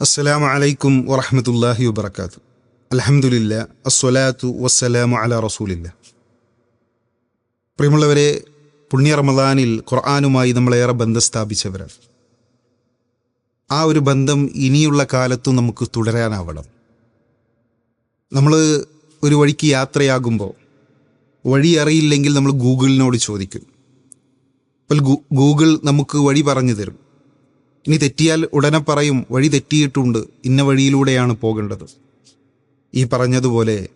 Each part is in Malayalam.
അസ്സലാമു അലൈക്കും വറഹമത്തല്ലാഹി വബർക്കാത്തു അലഹമുല്ല അസ്വലാത്തു വസ്സലാമു അല റസൂലില്ല. പ്രിയമുള്ളവരെ പുണ്യ റമദാനിൽ ഖുർആാനുമായി നമ്മളേറെ ബന്ധം സ്ഥാപിച്ചവരാണ്. ആ ഒരു ബന്ധം ഇനിയുള്ള കാലത്തും നമുക്ക് തുടരാനാവണം. നമ്മൾ ഒരു വഴിക്ക് യാത്രയാകുമ്പോൾ വഴി അറിയില്ലെങ്കിൽ നമ്മൾ ഗൂഗിളിനോട് ചോദിക്കും. അപ്പോൾ ഗൂഗിൾ നമുക്ക് വഴി പറഞ്ഞു തരും. ഇനി തെറ്റിയാൽ ഉടനെ പറയും വഴി തെറ്റിയിട്ടുണ്ട്. ഇന്ന വഴിയിലൂടെയാണ് പോകേണ്ടത്. ഈ പറഞ്ഞതുപോലെ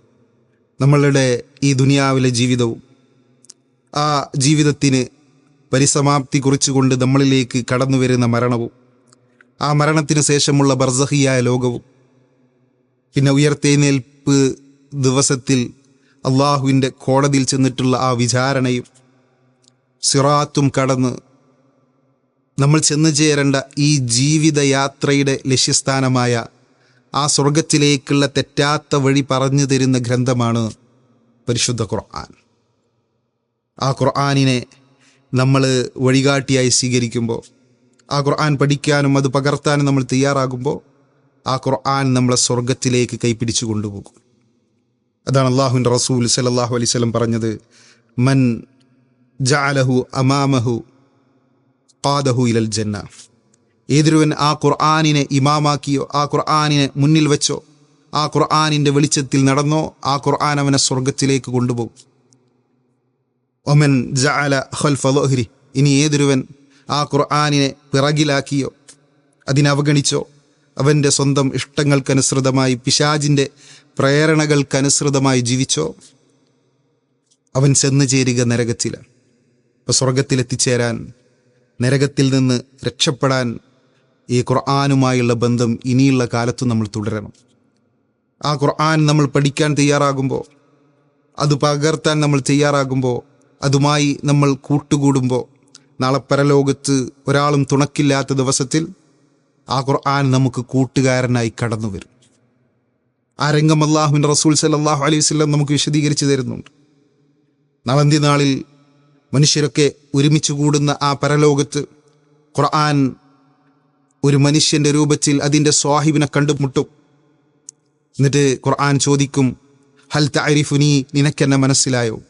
നമ്മളുടെ ഈ ദുനിയാവിലെ ജീവിതവും ആ ജീവിതത്തിന് പരിസമാപ്തി കുറിച്ചുകൊണ്ട് നമ്മളിലേക്ക് കടന്നു വരുന്ന മരണവും ആ മരണത്തിന് ശേഷമുള്ള ബർസഹിയായ ലോകവും പിന്നെ ഉയർത്തെഴുന്നേൽപ്പ് ദിവസത്തിൽ അള്ളാഹുവിന്റെ കോടതിയിൽ ചെന്നിട്ടുള്ള ആ വിചാരണയും സിറാത്തും കടന്ന് നമ്മൾ ചെന്നു ചേരേണ്ട ഈ ജീവിതയാത്രയുടെ ലക്ഷ്യസ്ഥാനമായ ആ സ്വർഗത്തിലേക്കുള്ള തെറ്റാത്ത വഴി പറഞ്ഞു തരുന്ന ഗ്രന്ഥമാണ് പരിശുദ്ധ ഖുർആൻ. ആ ഖുർആാനിനെ നമ്മൾ വഴികാട്ടിയായി സ്വീകരിക്കുമ്പോൾ ആ ഖുർആൻ പഠിക്കാനും അത് പകർത്താനും നമ്മൾ തയ്യാറാകുമ്പോൾ ആ ഖുർആൻ നമ്മളെ സ്വർഗത്തിലേക്ക് കൈപ്പിടിച്ചു കൊണ്ടുപോകും. അതാണ് അള്ളാഹുവിന്റെ റസൂൽ സലല്ലാഹു അലൈഹി സ്വലം പറഞ്ഞത് മൻ ജാലഹു അമാമഹു ഖാദഹു ഇലൽ ജന്ന. ഏതൊരുവൻ ആ ഖുർആാനിനെ ഇമാമാക്കിയോ ആ ഖുർആാനിനെ മുന്നിൽ വെച്ചോ ആ ഖുർആാനിന്റെ വെളിച്ചത്തിൽ നടന്നോ ആ ഖുർആൻ അവനെ സ്വർഗത്തിലേക്ക് കൊണ്ടുപോകും. ഒമൻ ജഅല ഇനി ഏതൊരുവൻ ആ ഖുർആാനിനെ പിറകിലാക്കിയോ അതിനവഗണിച്ചോ അവന്റെ സ്വന്തം ഇഷ്ടങ്ങൾക്കനുസൃതമായി പിശാജിന്റെ പ്രേരണകൾക്കനുസൃതമായി ജീവിച്ചോ അവൻ ചെന്നു ചേരുക നരകത്തിലാണ്. അപ്പോൾ സ്വർഗത്തിലെത്തിച്ചേരാൻ നരകത്തിൽ നിന്ന് രക്ഷപ്പെടാൻ ഈ ഖുർആാനുമായുള്ള ബന്ധം ഇനിയുള്ള കാലത്തും നമ്മൾ തുടരണം. ആ ഖുർആൻ നമ്മൾ പഠിക്കാൻ തയ്യാറാകുമ്പോൾ അത് പകർത്താൻ നമ്മൾ തയ്യാറാകുമ്പോൾ അതുമായി നമ്മൾ കൂട്ടുകൂടുമ്പോൾ നാളെ പരലോകത്ത് ഒരാളും തുണക്കില്ലാത്ത ദിവസത്തിൽ ആ ഖുർആൻ നമുക്ക് കൂട്ടുകാരനായി കടന്നു വരും. ആ രംഗം അള്ളാഹുവിന്റെ റസൂൽ സല്ലാഹു അലൈഹി നമുക്ക് വിശദീകരിച്ചു തരുന്നുണ്ട്. നാളന്തി നാളിൽ മനുഷ്യരൊക്കെ ഒരുമിച്ച് കൂടുന്ന ആ പരലോകത്ത് ഖുർആൻ ഒരു മനുഷ്യന്റെ രൂപത്തിൽ അതിന്റെ സ്വാഹിബിനെ കണ്ടുമുട്ടും. എന്നിട്ട് ഖുർആൻ ചോദിക്കും ഹൽ താരിഫുനി നിനക്കെന്നെ മനസ്സിലായോ?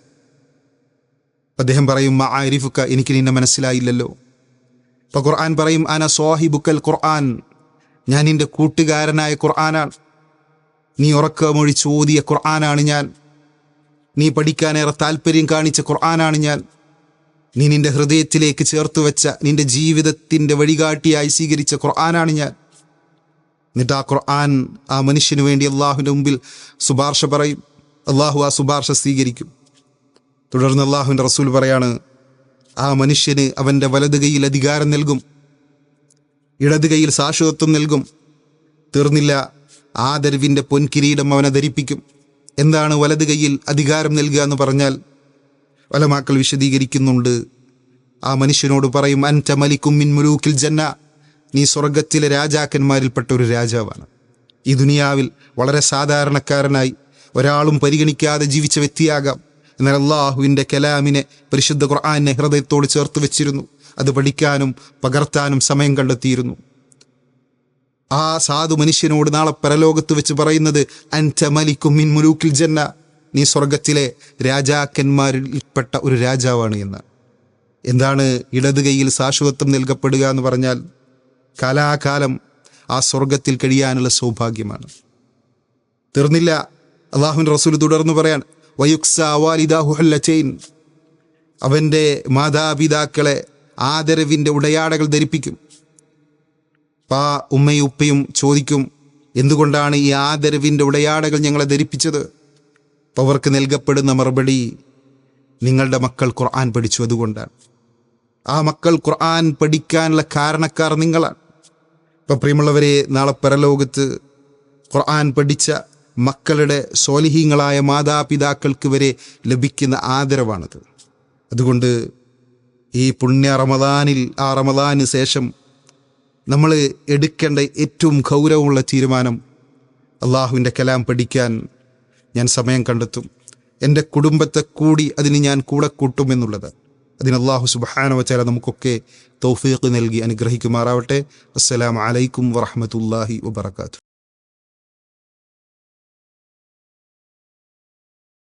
അദ്ദേഹം പറയും മാ ആരിഫുക്ക എനിക്ക് നിന്നെ മനസ്സിലായില്ലല്ലോ. അപ്പോൾ ഖുർആൻ പറയും അന സ്വാഹിബുക്കൽ ഖുർആൻ ഞാൻ നിന്റെ കൂട്ടുകാരനായ ഖുർആനാണ്. നീ ഉറക്കമൊഴി ചോദിയ ഖുർആനാണ് ഞാൻ. നീ പഠിക്കാനേറെ താല്പര്യം കാണിച്ച ഖുർആനാണ് ഞാൻ. നീ നിന്റെ ഹൃദയത്തിലേക്ക് ചേർത്ത് വെച്ച നിന്റെ ജീവിതത്തിന്റെ വഴികാട്ടിയായി സ്വീകരിച്ച ഖുർആനാണ് ഞാൻ. എന്നിട്ട് ആ ഖുർആൻ ആ മനുഷ്യന് വേണ്ടി അള്ളാഹുവിന്റെ മുമ്പിൽ ശുപാർശ പറയും. അള്ളാഹു ആ ശുപാർശ സ്വീകരിക്കും. തുടർന്ന് അള്ളാഹുവിന്റെ റസൂൽ പറയാണ് ആ മനുഷ്യന് അവന്റെ വലത് കൈയിൽ അധികാരം നൽകും. ഇടത് കൈയിൽ ശാശ്വതത്വം നൽകും. തീർന്നില്ല ആദരവിന്റെ പൊൻകിരീടം അവനെ ധരിപ്പിക്കും. എന്താണ് വലത് കൈയിൽ അധികാരം നൽകുക എന്ന് പറഞ്ഞാൽ വലമാക്കൾ വിശദീകരിക്കുന്നുണ്ട്. ആ മനുഷ്യനോട് പറയും അന്റ മലിക്കും മിൻ മുലൂക്കിൽ ജന്ന നീ സ്വർഗത്തിലെ രാജാക്കന്മാരിൽപ്പെട്ട ഒരു രാജാവാണ്. ഈ ദുനിയാവിൽ വളരെ സാധാരണക്കാരനായി ഒരാളും പരിഗണിക്കാതെ ജീവിച്ച വ്യക്തിയാകാം. എന്നാൽ അള്ളാഹുവിന്റെ കലാമിനെ പരിശുദ്ധ ഖുർആാനെ ഹൃദയത്തോട് ചേർത്ത് വെച്ചിരുന്നു. അത് പഠിക്കാനും പകർത്താനും സമയം കണ്ടെത്തിയിരുന്നു. ആ സാധു മനുഷ്യനോട് നാളെ പരലോകത്ത് വെച്ച് പറയുന്നത് അന്റ മലിക്കും മിൻ മുലൂക്കിൽ ജന്ന നീ സ്വർഗത്തിലെ രാജാക്കന്മാരിൽപ്പെട്ട ഒരു രാജാവാണ് എന്ന്. എന്താണ് ഇടത് കൈയിൽ ശാശ്വതത്വം നൽകപ്പെടുക എന്ന് പറഞ്ഞാൽ കാലാകാലം ആ സ്വർഗത്തിൽ കഴിയാനുള്ള സൗഭാഗ്യമാണ്. തീർന്നില്ല. അള്ളാഹുൻ റസൂൽ തുടർന്ന് പറയാൻ വയുക്സ വയുക്സാലിദാഹുഹല്ലച്ചെയിൻ അവന്റെ മാതാപിതാക്കളെ ആദരവിന്റെ ഉടയാടകൾ ധരിപ്പിക്കും. പാ ഉമ്മയും ഉപ്പയും ചോദിക്കും എന്തുകൊണ്ടാണ് ഈ ആദരവിന്റെ ഉടയാടകൾ ഞങ്ങളെ ധരിപ്പിച്ചത്? അവർക്ക് നൽകപ്പെടുന്ന മറുപടി നിങ്ങളുടെ മക്കൾ ഖുർആൻ പഠിച്ചു അതുകൊണ്ടാണ് ആ മക്കൾ ഖുർആൻ പഠിക്കാനുള്ള കാരണക്കാർ നിങ്ങളാണ്. ഇപ്പം പ്രിയമുള്ളവരെ നാളെ പരലോകത്ത് ഖുർആൻ പഠിച്ച മക്കളുടെ സോലിഹീങ്ങളായ മാതാപിതാക്കൾക്ക് വരെ ലഭിക്കുന്ന ആദരവാണത്. അതുകൊണ്ട് ഈ പുണ്യ റമദാനിൽ ആ റമദാന് ശേഷം നമ്മൾ എടുക്കേണ്ട ഏറ്റവും ഗൗരവമുള്ള തീരുമാനം അള്ളാഹുവിന്റെ കലാം പഠിക്കാൻ ഞാൻ സമയം കണ്ടെത്തും. എന്റെ കുടുംബത്തെ കൂടി അതിന് ഞാൻ കൂടെ കൂട്ടുമെന്നുള്ളത് അതിന് അള്ളാഹു സുബാന വച്ചാല നമുക്കൊക്കെ തൗഫീഖ് നൽകി അനുഗ്രഹിക്കുമാറാവട്ടെ. അസ്സലാമു അലൈക്കും വറഹമത്തല്ലാഹി വബർക്കാത്തു